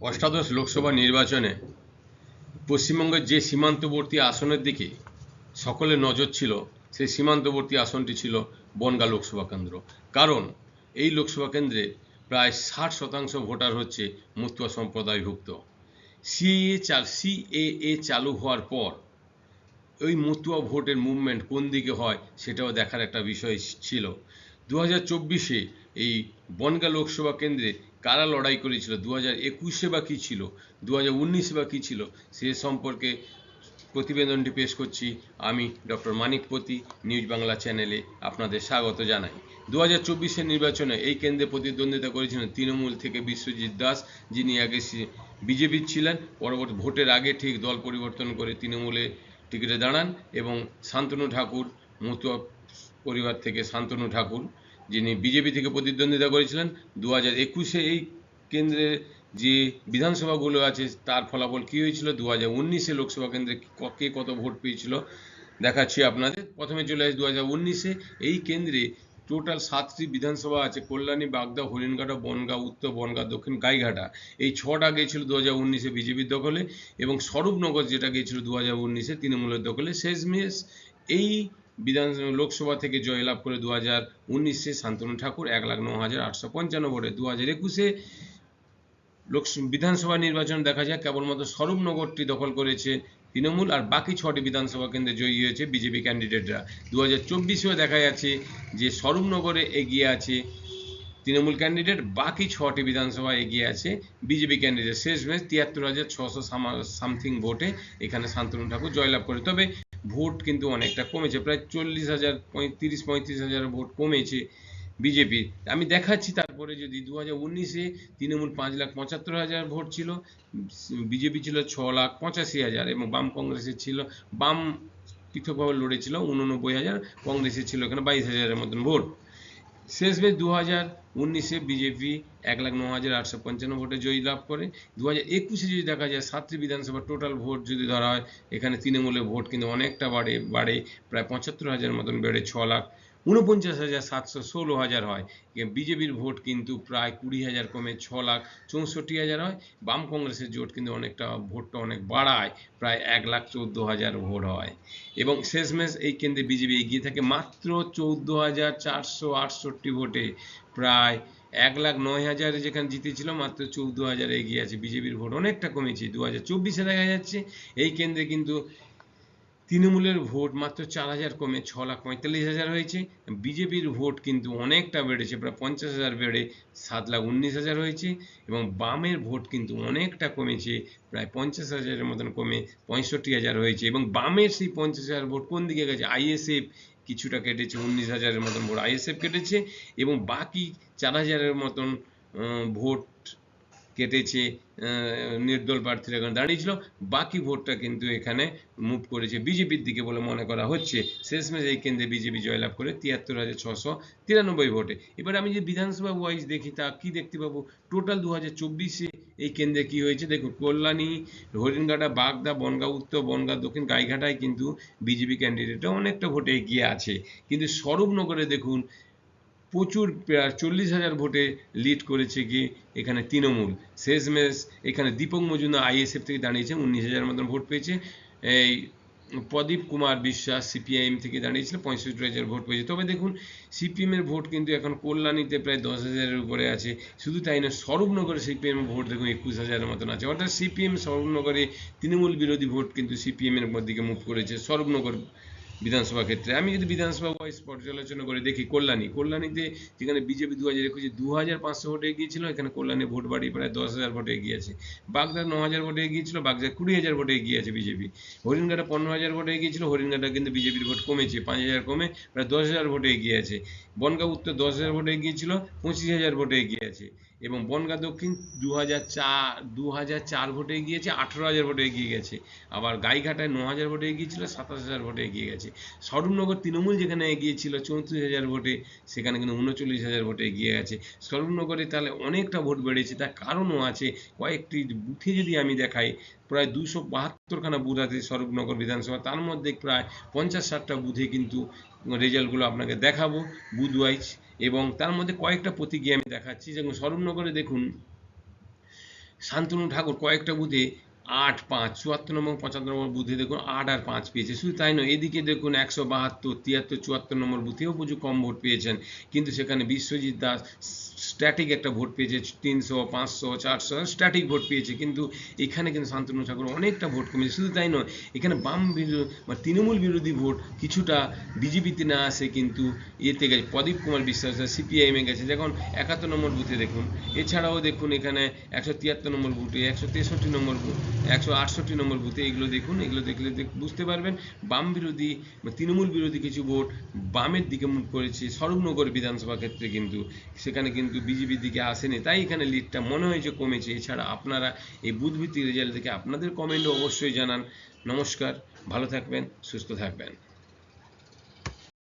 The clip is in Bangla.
অষ্টাদশ লোকসভা নির্বাচনে পশ্চিমবঙ্গের যে সীমান্তবর্তী আসনের দিকে সকলের নজর ছিল, সেই সীমান্তবর্তী আসনটি ছিল বনগাঁ লোকসভা কেন্দ্র। কারণ এই লোকসভা কেন্দ্রে প্রায় ষাট শতাংশ ভোটার হচ্ছে মতুয়া সম্প্রদায়ভুক্ত। সিএএ চাল, সিএএ চালু হওয়ার পর ওই মতুয়া ভোটের মুভমেন্ট কোন দিকে হয় সেটাও দেখার একটা বিষয় ছিল। দু হাজার চব্বিশে এই বনগাঁ লোকসভা কেন্দ্রে কারা লড়াই করেছিল? দু হাজার একুশে বা কী ছিল? দু হাজার উনিশে বা কী ছিল? সে সম্পর্কে প্রতিবেদনটি পেশ করছি আমি ডক্টর মানিকপতি নিউজ বাংলা চ্যানেলে আপনাদের স্বাগত জানাই। দু হাজার চব্বিশের নির্বাচনে এই কেন্দ্রে প্রতিদ্বন্দ্বিতা করেছিলেন তৃণমূল থেকে বিশ্বজিৎ দাস, যিনি আগে বিজেপির ছিলেন। পরবর্তী ভোটের আগে ঠিক দল পরিবর্তন করে তৃণমূলে টিকিটে দাঁড়ান এবং শান্তনু ঠাকুর, মতুয়া পরিবার থেকে শান্তনু ঠাকুর যিনি বিজেপি থেকে প্রতিদ্বন্দ্বিতা করেছিলেন দু হাজার একুশে এই কেন্দ্রে যে বিধানসভাগুলো আছে, তার ফলাফল কী হয়েছিল? দু হাজার উনিশে লোকসভা কেন্দ্রে ক- কত ভোট পেয়েছিল? দেখাচ্ছি আপনাদের। প্রথমে চলে আসি দু হাজার উনিশে। এই কেন্দ্রে টোটাল সাতটি বিধানসভা আছে, কল্যাণী, বাগদা, হরিণঘাটা, বনগাঁ, উত্তর বনগাঁ, দক্ষিণ গাইঘাটা। এই ছটা গিয়েছিল দু হাজার উনিশে বিজেপির দখলে এবং স্বরূপনগর যেটা গিয়েছিল দু হাজার উনিশে তৃণমূলের দখলে। শেষমেশ এই বিধান লোকসভা থেকে জয়লাভ করে দু হাজার উনিশে শান্তনু ঠাকুর এক লাখ ন হাজার আটশো পঞ্চান্ন ভোটে। দু হাজার একুশে লোক বিধানসভা নির্বাচন দেখা যায় কেবলমাত্র স্বরূপনগরটি দখল করেছে তৃণমূল আর বাকি ছটি বিধানসভা কেন্দ্রে জয়ী হয়েছে বিজেপি ক্যান্ডিডেটরা। দু হাজার চব্বিশেও দেখা যাচ্ছে যে স্বরূপনগরে এগিয়ে আছে তৃণমূল ক্যান্ডিডেট বাকি ছটি বিধানসভা এগিয়ে আছে। বিজেপি ক্যান্ডিডেট শেষমেশ তিয়াত্তর হাজার ছশো সামথিং ভোটে এখানে শান্তনু ঠাকুর জয়লাভ করে। তবে ভোট কিন্তু অনেকটা কমেছে। প্রায় চল্লিশ হাজার পঁয়ত্রিশ পঁয়ত্রিশ হাজার ভোট কমেছে বিজেপির। আমি দেখাচ্ছি তারপরে যদি দু হাজার উনিশে তৃণমূল পাঁচ লাখ পঁচাত্তর হাজার ভোট ছিল, বিজেপি ছিল ছ লাখ পঁচাশি হাজার এবং বাম কংগ্রেসের ছিল, বাম পৃথকভাবে লড়েছিল উননব্বই হাজার, কংগ্রেসের ছিল এখানে বাইশ হাজারের মতন ভোট। শেষমেশ দু হাজার উনিশে বিজেপি এক লাখ ন হাজার আটশো পঞ্চান্ন ভোটে জয়ী লাভ করে। দু হাজার একুশে যদি দেখা যায়, সাতটি বিধানসভার টোটাল ভোট যদি ধরা হয়, এখানে তৃণমূলের ভোট কিন্তু অনেকটা বাড়ে বাড়ে। প্রায় পঁচাত্তর হাজার মতন বেড়ে ছ লাখ। উনপঞ্চাশ হাজার সাতশো ষোলো হাজার হয়। বিজেপির ভোট কিন্তু প্রায় কুড়ি হাজার কমে ছ লাখ চৌষট্টি হাজার হয়। বাম কংগ্রেসের জোট কিন্তু অনেকটা, ভোটটা অনেক বাড়ায়, প্রায় এক লাখ চৌদ্দ হাজার ভোট হয়। এবং শেষমেশ এই কেন্দ্রে বিজেপি এগিয়ে থাকে। মাত্র চৌদ্দ হাজার চারশো আটষট্টি ভোটে প্রায় এক লাখ নয় হাজারে যেখানে জিতেছিল, মাত্র চৌদ্দ হাজার এগিয়ে আছে বিজেপির ভোট। অনেকটা কমেছে, দু হাজার চব্বিশে দেখা যাচ্ছে। এই কেন্দ্রে কিন্তু তৃণমূলের ভোট মাত্র চার হাজার কমে ছ লাখ পঁয়তাল্লিশ হাজার হয়েছে। বিজেপির ভোট কিন্তু অনেকটা বেড়েছে, প্রায় পঞ্চাশ হাজার বেড়ে সাত লাখ উনিশ হাজার হয়েছে এবং বামের ভোট কিন্তু অনেকটা কমেছে, প্রায় পঞ্চাশ হাজারের মতন কমে পঁয়ষট্টি হাজার হয়েছে এবং বামের সেই পঞ্চাশ হাজার ভোট কোন দিকে গেছে? আইএসএফ কিছুটা কেটেছে, উনিশ হাজারের মতন ভোট আইএসএফ কেটেছে এবং বাকি চার হাজারের মতন ভোট কেটেছে নির্দল প্রার্থীরা এখানে দাঁড়িয়েছিল। বাকি ভোটটা কিন্তু এখানে মুভ করেছে বিজেপির দিকে বলে মনে করা হচ্ছে। শেষমেশ এই কেন্দ্রে বিজেপি জয়লাভ করে তিয়াত্তর হাজার ছশো তিরানব্বই ভোটে। এবার আমি যে বিধানসভা ওয়াইজ দেখি, তা কি দেখতে পাবো? টোটাল দু হাজার চব্বিশে এই কেন্দ্রে কি হয়েছে? দেখুন, কল্যাণী, হরিণঘাটা, বাগদা, বনগাঁ, উত্তর বনগাঁ, দক্ষিণ গাইঘাটায় কিন্তু বিজেপি ক্যান্ডিডেটরা অনেকটা ভোটে এগিয়ে আছে। কিন্তু স্বরূপনগরে দেখুন প্রচুর চল্লিশ হাজার ভোটে লিড করেছে কি এখানে তৃণমূল। শেষমেশ এখানে দীপক মজুমদার আইএসএফ থেকে দাঁড়িয়েছে, উনিশ হাজার মতন ভোট পেয়েছে। এই প্রদীপ কুমার বিশ্বাস সিপিআইএম থেকে দাঁড়িয়েছিল, পঁয়ষট্টি হাজার ভোট পেয়েছে। তবে দেখুন, সিপিএমের ভোট কিন্তু এখন কল্যাণীতে প্রায় দশ হাজারের উপরে আছে। শুধু তাই না স্বরূপনগরে সিপিএম ভোট দেখুন একুশ হাজারের মতন আছে। অর্থাৎ সিপিএম, স্বরূপনগরে তৃণমূল বিরোধী ভোট কিন্তু সিপিএমের দিকে মুভ করেছে। স্বরূপনগর বিধানসভা ক্ষেত্রে। আমি যদি বিধানসভা ওয়াইজ পর্যালোচনা করে, দেখি কল্যাণী। কল্যাণীতে যেখানে বিজেপি দু হাজার একুশে দু হাজার পাঁচশো ভোটে এগিয়েছিল, এখানে কল্যাণী ভোট বাড়িয়ে প্রায় দশ হাজার ভোটে এগিয়ে আছে। বাগদা ন হাজার ভোটে এগিয়েছিল বাগদা কুড়ি হাজার ভোটে এগিয়ে আছে বিজেপি। হরিণঘাটা পনেরো হাজার ভোটে এগিয়েছিল, হরিণঘাটা কিন্তু বিজেপির ভোট কমেছে, পাঁচ হাজার কমে প্রায় দশ হাজার ভোটে এগিয়ে আছে। বনগাঁ উত্তর দশ হাজার ভোটে এগিয়েছিল, পঁচিশ হাজার ভোটে এগিয়ে আছে। এবং বনগাঁ দক্ষিণ দু হাজার চার দু হাজার চার ভোটে এগিয়েছে আঠেরো হাজার ভোটে এগিয়ে গেছে। আবার গাইঘাটায় ন হাজার ভোটে এগিয়েছিল, সাতাশ হাজার ভোটে এগিয়ে গেছে। স্বরূপনগর তৃণমূল যেখানে এগিয়েছিল চৌত্রিশ হাজার ভোটে, সেখানে কিন্তু উনচল্লিশ হাজার ভোটে এগিয়ে গেছে। স্বরূপনগরে তাহলে অনেকটা ভোট বেড়েছে, তার কারণও আছে। কয়েকটি বুথে যদি আমি দেখাই, প্রায় দুশো বাহাত্তরখানা বুথ আছে স্বরূপনগর বিধানসভা। তার মধ্যে প্রায় পঞ্চাশ ষাটটা বুথে কিন্তু রেজাল্টগুলো আপনাকে দেখাবো বুথ ওয়াইজ এবং তার মধ্যে কয়েকটা প্রতীকী আমি দেখাচ্ছি। যেমন স্বরূপনগরে দেখুন, শান্তনু ঠাকুর কয়েকটা বুথে আট পাঁচ, চুয়াত্তর নম্বর, পঁচাত্তর নম্বর বুথে দেখুন, আট আর পাঁচ পেয়েছে। শুধু তাই নয়, এদিকে দেখুন একশো বাহাত্তর, তিয়াত্তর, চুয়াত্তর নম্বর বুথেও প্রচুর কম ভোট পেয়েছেন। কিন্তু সেখানে বিশ্বজিৎ দাস স্ট্যাটিক একটা ভোট পেয়েছে, তিনশো, পাঁচশো, চারশো স্ট্যাটিক ভোট পেয়েছে। কিন্তু এখানে কিন্তু শান্তনু ঠাকুর অনেকটা ভোট কমেছে। শুধু তাই নয়, এখানে বাম বিরোধী বা তৃণমূল বিরোধী ভোট কিছুটা বিজেপিতে না আসে কিন্তু এতে গেছে, প্রদীপ কুমার বিশ্বাস সিপিআইএমে গেছে। যখন একাত্তর নম্বর বুথে দেখুন, এছাড়াও দেখুন এখানে একশো তিয়াত্তর নম্বর বুথে, একশো তেষট্টি নম্বর বুথ একশো আটষট্টি নম্বর বুথে এগুলো দেখুন, এগুলো দেখলে দেখ- বুঝতে পারবেন, বাম বিরোধী বা তৃণমূল বিরোধী কিছু ভোট বামের দিকে মুখ করেছে, স্বরূপনগর বিধানসভা ক্ষেত্রে কিন্তু, সেখানে কিন্তু বিজেপির দিকে আসেনি, তাই এখানে লিডটা মনে হয়েছে কমেছে, এছাড়া আপনারা এই বুথভিত্তিক রেজাল্ট দেখে আপনাদের কমেন্টও অবশ্যই জানান, নমস্কার, ভালো থাকবেন, সুস্থ থাকবেন।